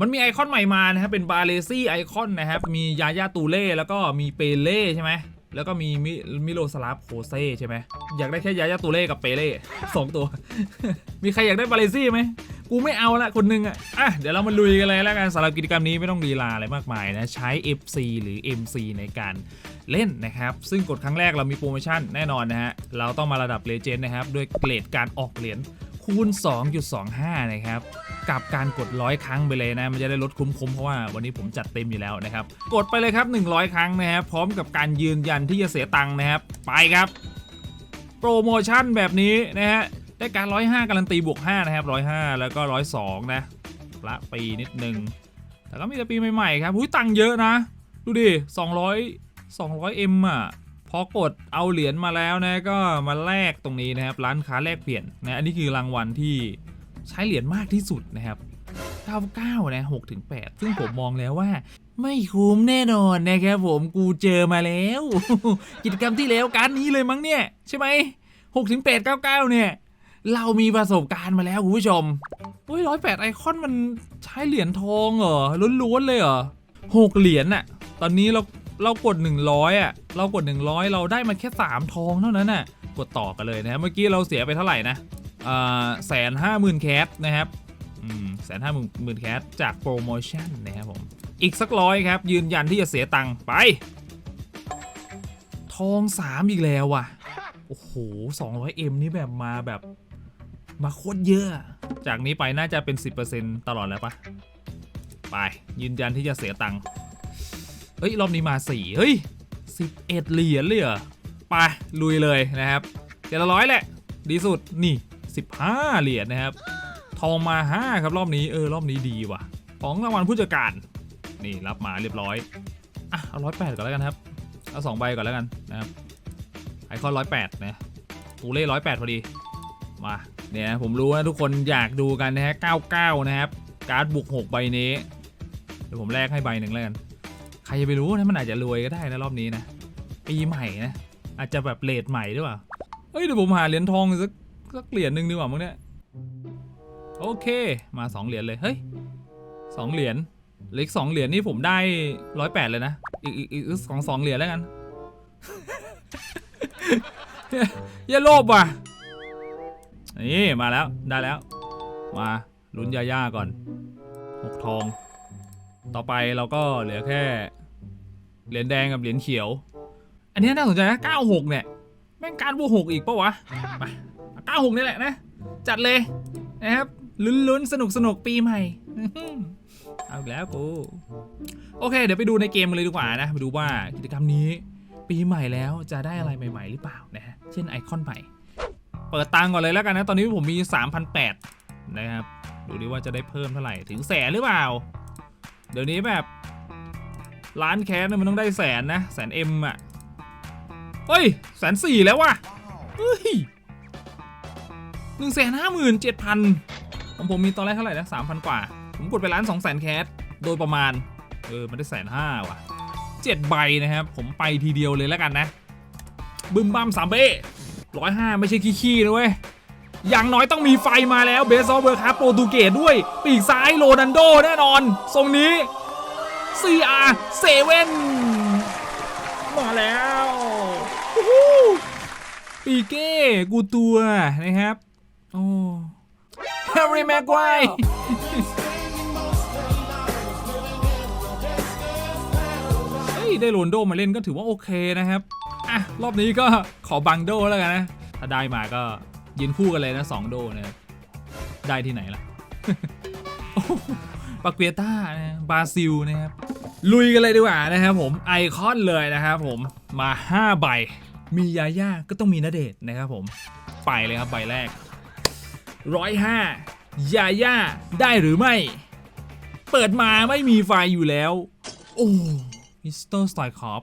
มันมีไอคอนใหม่มานะครับเป็นบาเลซี่ไอคอนนะครับมียายาตูเล่แล้วก็มีเปเล่ใช่ไหมแล้วก็มีมิมิโลสลาฟโคเซ่ใช่ไหมอยากได้แค่ยายาตูเล่กับเปเล่สองตัว มีใครอยากได้บาเลซี่ไหมกูไม่เอาละคนนึงอะอะ เดี๋ยวเรามาลุยกันเลยแล้วกันสำหรับกิจกรรมนี้ไม่ต้องดีลาอะไรมากมายนะ ใช้ FC หรือ MC ในการเล่นนะครับ ซึ่งกดครั้งแรกเรามีโปรโมชั่นแน่นอนนะฮะ เราต้องมาระดับเลเจนด์นะครับ ด้วยเกรดการออกเหรียญคูณ 2.25 นะครับ กับการกดร้อยครั้งไปเลยนะมันจะได้ลดคุ้มๆเพราะว่าวันนี้ผมจัดเต็มอยู่แล้วนะครับกดไปเลยครับ 100 ครั้งนะครับพร้อมกับการยืนยันที่จะเสียตังค์นะครับไปครับ โปรโมชั่นแบบนี้นะฮะได้การ 105 การันตีบวก 5 นะครับ 105 แล้วก็ 102 นะละปีนิดนึง แต่ก็มีแต่ปีใหม่ๆครับหุ้ยตังค์เยอะนะ ดูดิ 200 200 M อะ พอกดเอาเหรียญมาแล้วนะ ก็มาแลกตรงนี้นะครับ ร้านค้าแลกเปลี่ยนนะ อันนี้คือรางวัลที่ ใช้เหรียญมากที่สุดนะครับ 99 นะ6ถึง8ซึ่งผมมองแล้วว่า ไม่คุ้มแน่นอนนะครับผมกูเจอมาแล้ว กิจกรรมที่แล้วการนี้เลยมั้งเนี่ย ใช่ไหม6ถึง8 99 เนี่ย เรามีประสบการณ์มาแล้วคุณผู้ชมเฮ้ยร้อยแปดไอคอนมันใช้เหรียญทองเหรอล้วนๆเลยเหรอหกเหรียญน่ะตอนนี้เราเรากด 100อะเรากด 100 เราได้มาแค่ 3 ทองเท่านั้นน่ะ กดต่อกันเลยนะเมื่อกี้เราเสียไปเท่าไหร่นะ แสนห้าหมื่นแคสนะครับแสนห้าหมื่นแคสจากโปรโมชั่นนะครับผม อีกสักร้อยครับ ยืนยันที่จะเสียตังค์ไป ทอง3อีกแล้วว่ะ โอ้โห 200M นี่แบบมาแบบ มาโคตรเยอะ จากนี้ไปน่าจะเป็น 10%ตลอดแล้วปะไป ยืนยันที่จะเสียตังค์เฮ้ย รอบนี้มา4เฮ้ย11เหรียญเลยเหรอไปลุยเลยนะครับเจ็ดร้อยแหละ ดีสุดนี่ 15 เหรียญนะครับ ทองมา 5 ครับรอบนี้เออรอบนี้ดีว่ะ ของรางวัลผู้จัดการ นี่รับมาเรียบร้อย อะ เอาร้อยแปดก่อนแล้วกันครับ เอาสองใบก่อนแล้วกันนะครับไอคอนร้อยแปดนะตูเล่ร้อยแปดพอดี มาเนี่ยนะผมรู้นะทุกคนอยากดูกันนะฮะ99นะครับ การ์ดบุก6ใบนี้เดี๋ยวผมแลกให้ใบหนึ่งแล้วกัน ใครจะไปรู้นะมันอาจจะรวยก็ได้นะรอบนี้นะปีใหม่นะอาจจะแบบเลทใหม่หรือเปล่าเฮ้ยเดี๋ยวผมหาเหรียญทองสัก สักเหรียญหนึ่งดีกว่ามั้งเนี่ยโอเค มา2เหรียญเลย เฮ้ยสองเหรียญเหล็กสองเหรียญนี่ผมได้ร้อยแปดเลยนะ อีกอีกอีกสองสองเหรียญแล้วกันอย่าโลภว่ะ นี่มาแล้วได้แล้ว มาลุ้นยาย่าก่อนหกทอง ต่อไปเราก็เหลือแค่ เหรียญแดงกับเหรียญเขียว อันนี้น่าสนใจนะ96เนี่ย แม่งการบวกหกอีกปะวะ ไป96นี่แหละนะ จัดเลยนะครับ ลุ้นๆ สนุกสนุกๆปีใหม่ เอาอีกแล้วกูโอเค เดี๋ยวไปดูในเกมกันเลยดีกว่านะไปดูว่ากิจกรรมนี้ ปีใหม่แล้วจะได้อะไรใหม่ ๆ หรือเปล่านะฮะเช่นไอคอนใหม่ เปิดตังก่อนเลยแล้วกันนะ ตอนนี้ผมมี 3,800นะครับ ดูดิว่าจะได้เพิ่มเท่าไหร่ถึงแสนหรือเปล่า เดี๋ยวนี้แบบล้านแคสเนี่ยมันต้องได้แสนนะ แสนเอ็มอะ เฮ้ย แสนสี่แล้วว่ะเฮ้ย หนึ่งแสนห้าหมื่นเจ็ดพันของผมมีตอนแรกเท่าไหร่นะสามพันกว่า ผมกดไปล้านสองแสนแคสโดยประมาณ เออ มันได้แสนห้าว่ะเจ็ดใบนะครับ ผมไปทีเดียวเลยแล้วกันนะ บึมบัมสามเบ้ร้อยห้าไม่ใช่ขี้ๆนะเว้ยอย่างน้อยต้องมีไฟมาแล้วเบสออฟเบอร์ครับโปรตุเกสด้วย ปีกซ้ายโรนันโดแน่นอน ทรงนี้ CR7 มาแล้ว ปีเก้กูตัวนะครับ โอ้แฮร์รี่แม็กไกวเฮ้ยได้โรนโดมาเล่นก็ถือว่าโอเคนะครับ อะ รอบนี้ก็ขอบังโดแล้วกันนะ ถ้าได้มาก็ยืนคู่กันเลยนะสองโดนะครับได้ที่ไหนล่ะปาเกียต้านะบราซิลนะครับ ลุยกันเลยดีกว่านะครับผมไอคอนเลยนะครับผมมา 5 ใบ มียาย่าก็ต้องมีนาเดชนะครับผม ไปเลยครับใบแรก ร้อยห้ายาย่าได้หรือไม่ เปิดมาไม่มีไฟอยู่แล้ว โอ้มิสเตอร์สไตล์คอป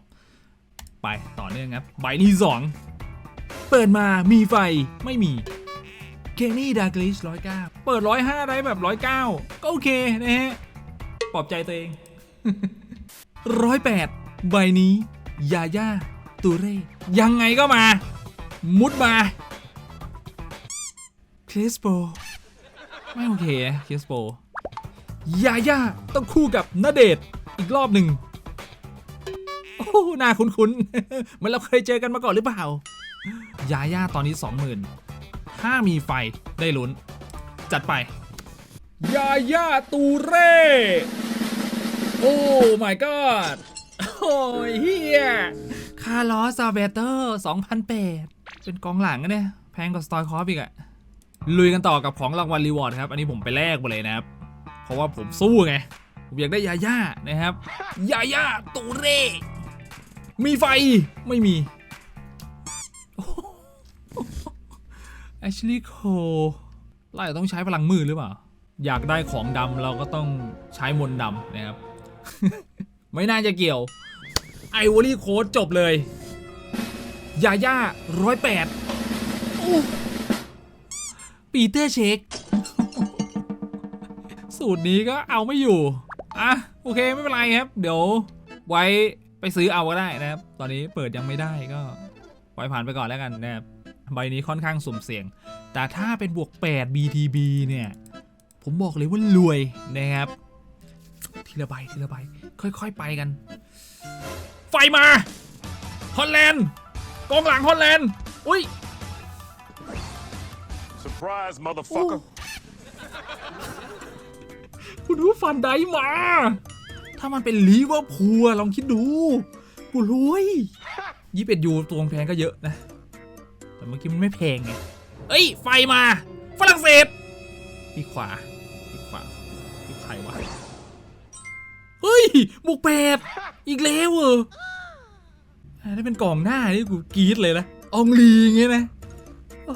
ไปต่อเนื่องครับ ใบที่สองเปิดมามีไฟไม่มีเคนี่ดากลิชร้อยเก้าเปิดร้อยห้าได้แบบร้อยเก้าก็โอเคนะฮะ ปลอบใจตัวเองร้อยแปดใบนี้ ยาย่าตูเร่ ยังไงก็มา มุดมา เคสโปไม่โอเคเคสโปยาย่าต้องคู่กับณเดชน์อีกรอบหนึ่งโอ้หน้าคุ้นๆเหมือนเราเคยเจอกันมาก่อนหรือเปล่ายาย่าตอนนี้ 20,000 ถ้ามีไฟได้ลุ้น จัดไป ยาย่าตูเร่ โอ้ my god โอ้ยเฮียคาร์ลอสซาเบเตอร์ 2008 เป็นกองหลังอะเนี่ย แพงกว่าสตอยคอฟอีกอะ ลุยกันต่อกับของรางวัลรีวอร์ดครับ อันนี้ผมไปแลกมาเลยนะครับ เพราะว่าผมสู้ไง ผมอยากได้ยาย่านะครับ ยาย่าตูเร่ มีไฟ ไม่มีแอชลีย์โคเราต้องใช้พลังมือหรือเปล่า อยากได้ของดำเราก็ต้องใช้มนต์ดำนะครับ ไม่น่าจะเกี่ยว ไอวอรี่โค้ดจบเลย ยาย่าร้อยแปด ปีเตอร์เชคสูตรนี้ก็เอาไม่อยู่ อะ โอเคไม่เป็นไรครับ เดี๋ยว ไว้ไปซื้อเอาก็ได้นะครับ ตอนนี้เปิดยังไม่ได้ก็ปล่อยผ่านไปก่อนแล้วกันนะครับ ใบนี้ค่อนข้างสุ่มเสี่ยง แต่ถ้าเป็นบวก 8 BTB เนี่ย ผมบอกเลยว่ารวยนะครับ ทีละใบทีละใบค่อย ๆ ไปกัน ไฟมา ฮอลแลนด์กองหลังฮอลแลนด์ อุ้ย Surprise, motherfucker. คุณรู้ฟันไดมา ถ้ามันเป็นลีเวอร์พูลลองคิดดูกูรวยยี่สิบยูตัวแพงก็เยอะนะ แต่เมื่อกี้มันไม่แพงไง เอ้ย ไฟมา ฝรั่งเศสที่ขวาที่ขวาที่ใครวะ เฮ้ย บุกแปดอีกแล้วเออ่าถ้าเป็นกองหน้านี่กูกรี๊ดเลยนะ อองลีงเงี้ยนะ โอ้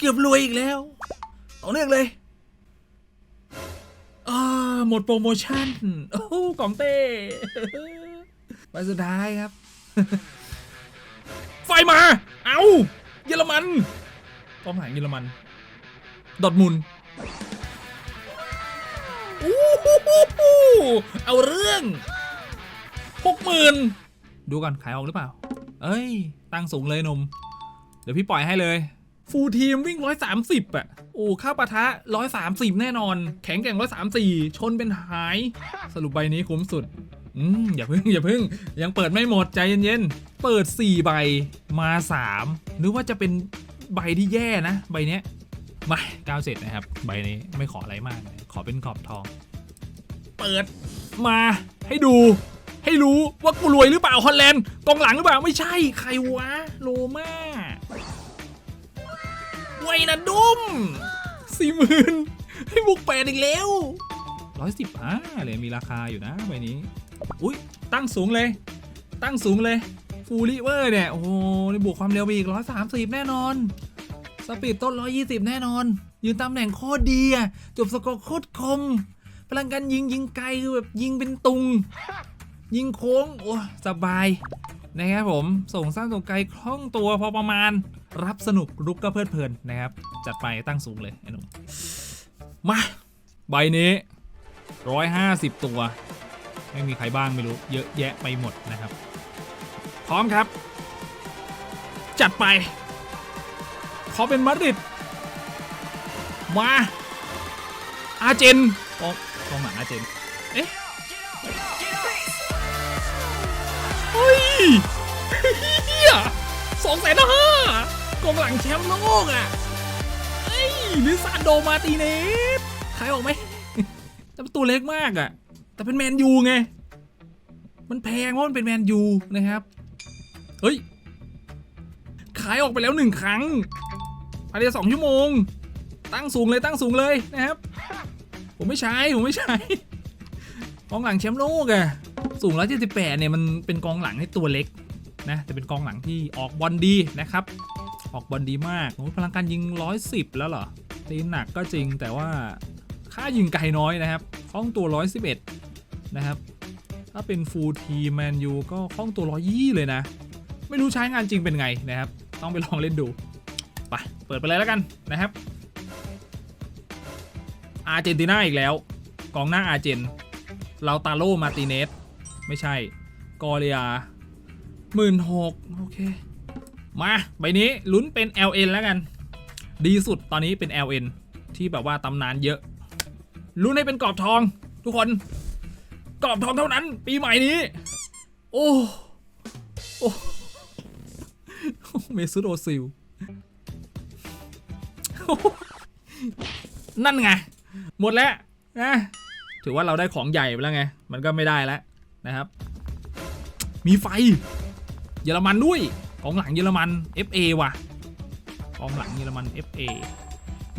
เกือบรวยอีกแล้วต่อเนื่องเลยอ่าหมดโปรโมชั่น โอ้โหกล่องเต้ไปสุดท้ายครับ ไฟมา เอาเยอรมันกองหลังเยอรมัน ดอดมุนอู้หูเอาเรื่องหกหมื่นดูก่อนขายออกหรือเปล่า เอ้ย ตั้งสูงเลยหนม เดี๋ยวพี่ปล่อยให้เลย ฟูลทีมวิ่ง 130อะโอ้ค่าปะทะ 130 แน่นอน แข็งแกร่ง 134 ชนเป็นหาย สรุปใบนี้คุ้มสุด อืม อย่าพึ่ง อย่าพึ่ง ยังเปิดไม่หมดใจเย็นๆ เปิด 4 ใบมา 3 หรือว่าจะเป็นใบที่แย่นะ ใบเนี้ยมา9เสร็จนะครับ ใบนี้ไม่ขออะไรมาก ขอเป็นขอบทอง เปิดมาให้ดู ให้รู้ว่ากูรวยหรือเปล่าฮอลแลนด์กองหลังหรือเปล่าไม่ใช่ใครวะโลมา ไว้นะดุมสี่หมื่นให้บุกแปดอีกแล้วร้อยสิบห้าเลยมีราคาอยู่นะใบนี้ อุ้ยตั้งสูงเลย ตั้งสูงเลย ฟูลิเวอร์เนี่ย โอ้โหนี่บวกความเร็วไปอีกร้อยสามสิบแน่นอน สปีดต้นร้อยยี่สิบแน่นอน ยืนตำแหน่งโคตรดีอะจบสกอร์โคตรคม พลังการยิงยิงไกลคือแบบยิงเป็นตุง ยิงโค้ง โอ้สบายนะครับผม ส่งสั้นส่งไกลคล่องตัวพอประมาณ รับสนุกรุกก็เพลิดเพลินนะครับ จัดไปตั้งสูงเลยไอ้หนุ่มมา ใบนี้ 150 ตัว ไม่มีใครบ้างไม่รู้ เยอะแยะไปหมดนะครับ พร้อมครับ จัดไป ขอเป็นมาดริดมา อาเจนกองกองหลังอาเจน เอ๊ะเฮ้ยเฮียสองแสนห้า กองหลังแชมป์โลกอะเฮ้ยลิซานโดมาติเนสขายออกไหมแต่เป็นตัวเล็กมากอะ แต่เป็นแมนยูไง มันแพงเพราะมันเป็นแมนยูนะครับ เฮ้ย ขายออกไปแล้วหนึ่งครั้งภายในสองชั่วโมง ตั้งสูงเลยตั้งสูงเลยนะครับ ผมไม่ใช้ ผมไม่ใช้กองหลังแชมป์โลกอะสูง 178 เนี่ย มันเป็นกองหลังให้ตัวเล็กนะ แต่เป็นกองหลังที่ออกบอลดีนะครับ ออกบอลดีมากโอ้พลังการยิง 110 แล้วเหรอ ตีหนักก็จริงแต่ว่าค่ายิงไกลน้อยนะครับคล่องตัว 111 นะครับ ถ้าเป็นฟูลทีแมนยูก็คล่องตัว 120 เลยนะ ไม่รู้ใช้งานจริงเป็นไงนะครับ ต้องไปลองเล่นดู ไป เปิดไปเลยแล้วกันนะครับ อาร์เจนตินาอีกแล้ว กองหน้าอาร์เจนเราตาโลมาติเนส ไม่ใช่ กอเรียหมื่นหกโอเค มาใบนี้ลุ้นเป็น LN แล้วกัน ดีสุดตอนนี้เป็น LN ที่แบบว่าตำนานเยอะลุ้นให้เป็นกรอบทอง ทุกคน กรอบทองเท่านั้น ปีใหม่นี้ โอ้โอ้เมซุตโอซิลนั่นไง หมดแล้วนะถือว่าเราได้ของใหญ่ไปแล้วไง มันก็ไม่ได้แล้วนะครับ มีไฟ เยอรมันด้วย กองหลังเยอรมัน FA ว่ะกองหลังเยอรมัน FA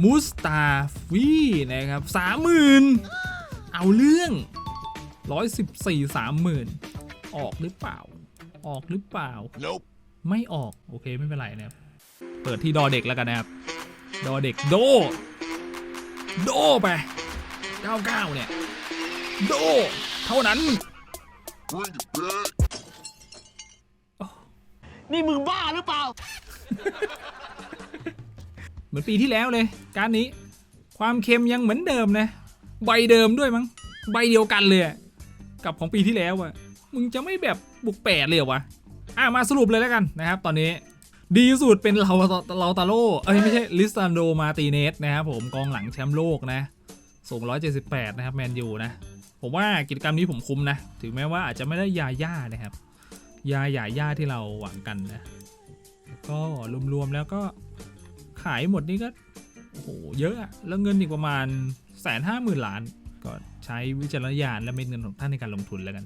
มูสตาฟีนะครับสามหมื่นเอาเรื่องร้อยสิบสี่สามหมื่นออกหรือเปล่า ออกหรือเปล่า Nope. ไม่ออก โอเคไม่เป็นไรนะครับ เปิดที่ดอเด็กแล้วกันนะครับ ดอเด็กโด โดไป 99 เนี่ย โด เท่านั้น Bring it back. นี่มึงบ้าหรือเปล่า เหมือนปีที่แล้วเลย การนี้ ความเค็มยังเหมือนเดิมนะ ใบเดิมด้วยมั้ง ใบเดียวกันเลยอะกับของปีที่แล้วอะมึงจะไม่แบบบุกแปดเลยเหรอวะ อะมาสรุปเลยแล้วกันนะครับ ตอนนี้ดีสุดเป็นเราเราตาโลเอ้ยไม่ใช่ลิสตันโดมาตีเนสนะครับผมกองหลังแชมป์โลกนะสูง178 นะครับแมนยูนะ ผมว่ากิจกรรมนี้ผมคุ้มนะ ถึงแม้ว่าอาจจะไม่ได้ยาย่านะครับ ยาหย่าย่าที่เราหวังกันนะ ก็รวมๆแล้วก็ขายหมดนี่ก็โอ้โหเยอะอะแล้วเงินอีกประมาณแสนห้าหมื่นล้าน ก็ใช้วิจารณญาณและเม็ดเงินของท่านในการลงทุนแล้วกัน